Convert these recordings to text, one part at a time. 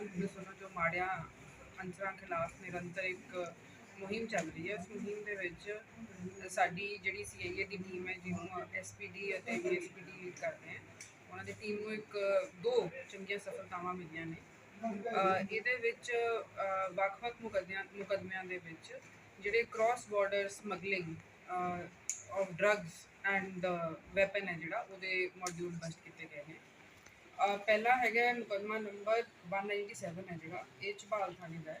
ਫਿਲਹਾਲ ਵੱਲੋਂ ਜੋ ਮਾੜਿਆਂ ਅੰਸਰਾਂ ਖਿਲਾਫ ਨਿਰੰਤਰ ਇੱਕ ਮੁਹਿੰਮ ਚੱਲ ਰਹੀ ਹੈ। ਇਸ ਮੁਹਿੰਮ ਦੇ ਵਿੱਚ ਸਾਡੀ ਜਿਹੜੀ ਸੀਆਈਏ ਦੀ ਟੀਮ ਹੈ, ਜਿਹਨੂੰ ਐਸਪੀਡੀ ਅਤੇ ਡੀਐਸਪੀਡੀ ਲੀਡ ਕਰਦੇ ਹਨ ਉਹਨਾਂ ਦੀ ਟੀਮ ਨੂੰ ਇੱਕ ਦੋ ਚੰਗੀਆਂ ਸਫਲਤਾਵਾਂ ਮਿਲੀਆਂ ਨੇ। ਇਹਦੇ ਵਿੱਚ ਵੱਖ-ਵੱਖ ਮੁਕੱਦਮਿਆਂ ਮੁਕੱਦਮਿਆਂ ਦੇ ਵਿੱਚ ਜਿਹੜੇ cross border smuggling of drugs and weapon ਹੈ ਜਿਹੜਾ, ਉਹਦੇ ਮੋਡਿਊਲ ਬਸਟ ਕੀਤੇ ਗਏ ਨੇ। ਪਹਿਲਾ ਹੈਗਾ ਹੈ ਮੁਕੱਦਮਾ ਨੰਬਰ 197 ਹੈ ਜਿਹੜਾ, ਇਹ ਝਬਾਲ ਥਾਣੇ ਦਾ ਹੈ।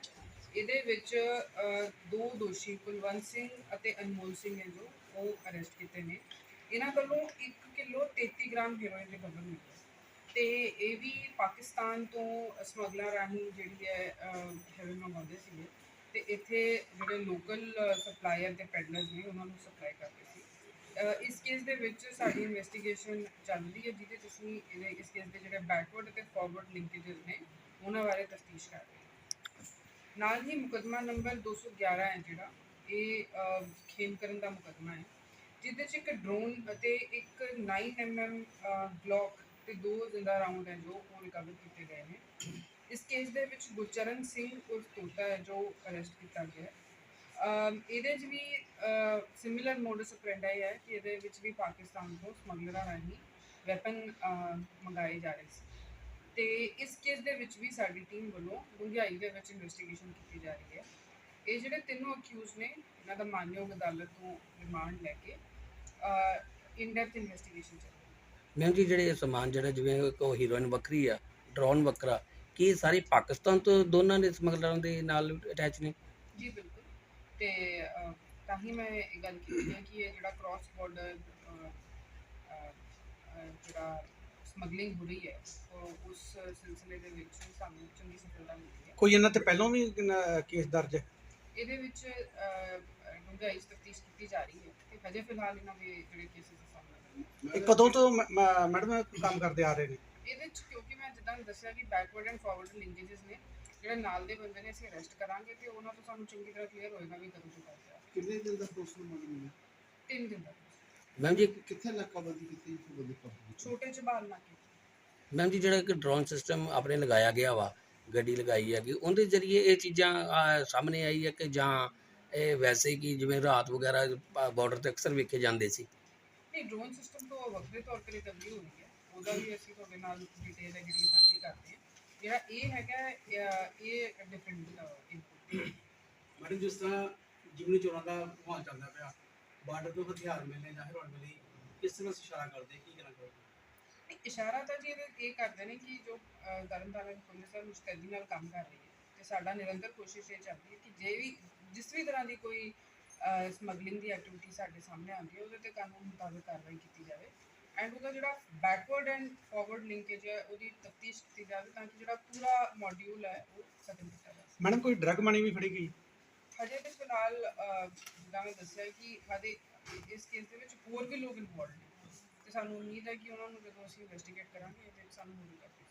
ਇਹਦੇ ਵਿੱਚ ਦੋ ਦੋਸ਼ੀ ਕੁਲਵੰਤ ਸਿੰਘ ਅਤੇ ਅਨਮੋਲ ਸਿੰਘ ਹੈ ਜੋ, ਉਹ ਅਰੈਸਟ ਕੀਤੇ ਨੇ। ਇਹਨਾਂ ਵੱਲੋਂ 1 ਕਿਲੋ 33 ਗ੍ਰਾਮ ਹੈਰੋਇਨ ਦੇ ਬਦਲ ਮਿਲੀ ਹੈ। ਤੇ ਇਹ ਵੀ ਪਾਕਿਸਤਾਨ ਤੋਂ ਸਮਗਲਰ ਰਾਹੀਂ ਜਿਹੜੀ ਹੈ ਹੈਰੋਇਨ ਮੰਗਵਾਉਂਦੇ ਸੀਗੇ। ਤੇ ਇੱਥੇ ਜਿਹੜੇ ਲੋਕਲ ਸਪਲਾਇਰ ਤੇ ਪੈਡਲਰਸ ਨੇ, ਉਹਨਾਂ ਨੂੰ ਸਪਲਾਈ ਕਰਦੇ ਸੀ। ਇਸ ਕੇਸ ਦੇ ਵਿੱਚ ਸਾਡੀ ਇਨਵੈਸਟੀਗੇਸ਼ਨ ਚੱਲ ਰਹੀ ਹੈ ਜਿਹਦੇ 'ਚ ਅਸੀਂ ਇਹਦੇ ਇਸ ਕੇਸ ਦੇ ਜਿਹੜੇ ਬੈਕਵਰਡ ਅਤੇ ਫਾਰਵਰਡ ਲਿੰਕੇजेस ਨੇ ਉਹਨਾਂ ਬਾਰੇ ਤਫਤੀਸ਼ ਕਰ ਰਹੇ ਹਾਂ। ਨਾਲ ਹੀ ਮੁਕੱਦਮਾ ਨੰਬਰ 211 ਹੈ ਜਿਹੜਾ ਇਹ ਅ, ਖੇਮਕਰਨ ਦਾ ਮੁਕੱਦਮਾ ਹੈ ਜਿਹਦੇ 'ਚ ਇੱਕ ਡਰੋਨ ਅਤੇ ਇੱਕ 9mm ਗਲੌਕ ਤੇ ਦੋ ਜ਼ਿੰਦਾ ਰਾਉਂਡ ਹੈ ਜੋ ਉਹ ਰਿਕਵਰ ਕੀਤੇ ਗਏ ਨੇ। ਇਸ ਕੇਸ ਦੇ ਵਿੱਚ ਗੁਰਚਰਨ ਸਿੰਘ ਉਰਫ ਤੋਤਾ ਹੈ ਜੋ ਅਰੈਸਟ ਕੀਤਾ ਗਿਆ ਹੈ। ਇਹਦੇ 'ਚ ਵੀ ਸਿਮਿਲਰ ਮੋਡਸ ਆਪਰੈਂਡਾਈ ਹੈ ਕਿ ਇਹਦੇ ਵਿੱਚ ਵੀ ਪਾਕਿਸਤਾਨ ਤੋਂ ਸਮਗਲਰਾਂ ਰਾਹੀਂ ਵੈਪਨ ਮੰਗਾਏ ਜਾ ਰਹੇ ਸੀ। ਤੇ ਇਸ ਕੇਸ ਦੇ ਵਿੱਚ ਵੀ ਸਾਡੀ ਟੀਮ ਵੱਲੋਂ ਡੂੰਘਾਈ ਦੇ ਵਿੱਚ ਇਨਵੈਸਟੀਗੇਸ਼ਨ ਕੀਤੀ ਜਾ ਰਹੀ ਹੈ। ਇਹ ਜਿਹੜੇ ਤਿੰਨੋਂ ਅਕਿਊਜ਼ ਨੇ ਇਹਨਾਂ ਦਾ ਮਾਨਯੋਗ ਅਦਾਲਤ ਤੋਂ ਰਿਮਾਂਡ ਲੈ ਕੇ ਇਨ ਡੈਪਥ ਇਨਵੈਸਟੀਗੇਸ਼ਨ ਚੱਲ ਰਹੀ ਹੈ। ਮੈਮ ਜੀ ਜਿਹੜੇ ਸਮਾਨ ਜਿਹੜਾ ਜਿਵੇਂ ਉਹ ਹੀਰੋਇਨ ਵੱਖਰੀ ਆ ਡਰੋਨ ਵੱਖਰਾ ਕੀ ਸਾਰੇ ਪਾਕਿਸਤਾਨ ਤੋਂ ਦੋਨਾਂ ਦੇ ਸਮਗਲਰਾਂ ਦੇ ਨਾਲ ਅਟੈਚ ਨੇ? ਜੀ ਬਿਲਕੁਲ। ਤੇ ਤਾਂ ਹੀ ਮੈਂ ਇਹ ਗੱਲ ਕੀਤੀ ਹੈ ਕਿ ਇਹ ਜਿਹੜਾ ਕ੍ਰਾਸ ਬਾਰਡਰ ਜਿਹੜਾ ਸਮਗਲਿੰਗ ਹੋ ਰਹੀ ਹੈ ਉਸ ਸਿਲਸਿਲੇ ਦੇ ਵਿੱਚ ਸਾਨੂੰ ਚੰਗੀ ਸਫਲਤਾ ਮਿਲੀ ਹੈ। ਕੋਈ ਇਹਨਾਂ ਤੇ ਪਹਿਲਾਂ ਵੀ ਕੇਸ ਦਰਜ ਹੈ? ਇਹਦੇ ਵਿੱਚ ਡੂੰਘਾਈ ਤਫਤੀਸ਼ ਕੀਤੀ ਜਾ ਰਹੀ ਹੈ ਤੇ ਹਜੇ ਫਿਲਹਾਲ ਇਹਨਾਂ ਦੇ ਜਿਹੜੇ ਕੇਸਿਸ ਸਾਹਮਣਾ ਇਹ ਕਦੋਂ ਤੋਂ ਮੈਡਮ ਕੰਮ ਕਰਦੇ ਆ ਰਹੇ ਨੇ? ਇਹਦੇ ਵਿੱਚ ਕਿਉਂਕਿ ਮੈਂ ਜਿੱਦਾਂ ਦੱਸਿਆ ਕਿ ਬੈਕਵਰਡ ਐਂਡ ਫਾਰਵਰਡ ਲਿੰਕੇजेस ਨੇ ਜਿਹੜੇ ਨਾਲ ਦੇ ਬੰਦੇ ਨੇ ਅਸੀਂ ਅਰੈਸਟ ਕਰਾਂਗੇ ਤੇ ਉਹਨਾਂ ਤੋਂ ਸਾਨੂੰ ਚੰਗੀ ਤਰ੍ਹਾਂ ਕਲੀਅਰ ਹੋਏਗਾ ਵੀ ਕਦੋਂ ਤੋਂ ਕਰਦੇ ਆ ਕਿੰਨੇ ਦਿਨ ਦਾ ਪ੍ਰੋਸੈਸ ਮੰਗਣੀ ਹੈ ਤਿੰਨ ਦਿਨ ਦਾ ਮੈਮ ਜੀ ਕਿੱਥੇ ਨਾਕਾਬੰਦੀ ਕੀਤੀ ਇੱਥੇ ਬੰਦੇ ਕਾਬੂ ਛੋਟੇ ਚ ਬਾਲ ਨਾ ਕੇ ਮੈਮ ਜੀ ਜਿਹੜਾ ਇੱਕ ਡਰੋਨ ਸਿਸਟਮ ਆਪਣੇ ਲਗਾਇਆ ਗਿਆ ਵਾ ਗੱਡੀ ਲਗਾਈ ਹੈਗੀ ਉਹਦੇ ਜ਼ਰੀਏ ਇਹ ਚੀਜ਼ਾਂ ਸਾਹਮਣੇ ਆਈ ਹੈ ਕਿ ਜਾਂ ਇਹ ਵੈਸੇ ਕਿ ਜਿਵੇਂ ਰਾਤ ਵਗੈਰਾ ਬਾਰਡਰ ਤੇ ਅਕਸਰ ਵੇਖੇ ਜਾਂਦੇ ਸੀ? ਨਹੀਂ ਡਰੋਨ ਸਿਸਟਮ ਤੋਂ ਵੱਖਰੇ ਤੌਰ ਤੇ ਤਬਦੀਲ ਹੋਈ ਹੈ। ਉਹਦਾ ਵੀ ਅਸੀਂ ਤੁਹਾਡੇ ਨਾਲ ਡਿਟੇਲ ਹੈ ਜਿਹੜੀ ਸਾਂਝੀ ਕਰਦੇ ਹਾਂ। ਜਿਹੜਾ ਇਹ ਹੈਗਾ ਇਹ ਡਿਫਰੈਂਟ ਇਨਪੁਟ ਮੈਡਮ ਜਿਸ ਤਰ੍ਹਾਂ ਜਿਮਨੀ ਚੋਣਾਂ ਦਾ ਮਾਹੌਲ ਚੱਲਦਾ ਪਿਆ ਬਾਰਡਰ ਤੋਂ ਹਥਿਆਰ ਮਿਲਣੇ ਜਾਂ ਹੈਰੋਇਨ ਮਿਲੀ ਕਿਸ ਤਰ੍ਹਾਂ ਇਸ਼ਾਰਾ ਕਰਦੇ ਕੀ ਕਹਿਣਾ ਚਾਹੋਗੇ ਇਸ਼ਾਰਾ ਤਾਂ ਜੀ ਇਹ ਕਰਦੇ ਨੇ ਕਿ ਜੋ ਤਰਨਤਾਰਨ ਪੁਲਿਸ ਹੈ ਮੁਸਤੈਦੀ ਨਾਲ ਕੰਮ ਕਰ ਰਹੀ ਹੈ। ਤੇ ਸਾਡਾ ਨਿਰੰਤਰ ਕੋਸ਼ਿਸ਼ ਇਹ ਚੱਲਦੀ ਹੈ ਕਿ ਜੇ ਵੀ ਜਿਸ ਵੀ ਤਰ੍ਹਾਂ ਦੀ ਕੋਈ ਸਮਗਲਿੰਗ ਦੀ ਐਕਟੀਵਿਟੀ ਸਾਡੇ ਸਾਹਮਣੇ ਆਉਂਦੀ ਹੈ ਉਹਦੇ ਤੇ ਕਾਨੂੰਨ ਮੁਤਾਬਕ ਕਾਰਵਾਈ ਕੀਤੀ ਜਾਵੇ। ਐਂਡ ਉਹਦਾ ਜਿਹੜਾ ਬੈਕਵਰਡ ਐਂਡ ਫਾਰਵਰਡ ਲਿੰਕੇਜ ਹੈ ਉਹਦੀ ਤਫਤੀਸ਼ ਕੀਤੀ ਜਾਵੇ ਤਾਂ ਕਿ ਜਿਹੜਾ ਪੂਰਾ ਮੋਡਿਊਲ ਹੈ ਉਹ ਖਤਮ ਕੀਤਾ ਜਾਵੇ ਮੈਡਮ ਕੋਈ ਡਰਗ ਮਨੀ ਵੀ ਫੜੀ ਗਈ? ਹਜੇ ਤੇ ਫਿਲਹਾਲ ਜਿੱਦਾਂ ਮੈਂ ਦੱਸਿਆ ਕਿ ਹਜੇ ਇਸ ਕੇਸ ਦੇ ਵਿੱਚ ਹੋਰ ਵੀ ਲੋਕ ਇਨਵੋਲਡ ਨੇ। ਤੇ ਸਾਨੂੰ ਉਮੀਦ ਹੈ ਕਿ ਉਹਨਾਂ ਨੂੰ ਜਦੋਂ ਅਸੀਂ ਇਨਵੈਸਟੀਗੇਟ ਕਰਾਂਗੇ ਵਿੱਚ ਸਾਨੂੰ ਹੋਰ ਵੀ ਕਾਫੀ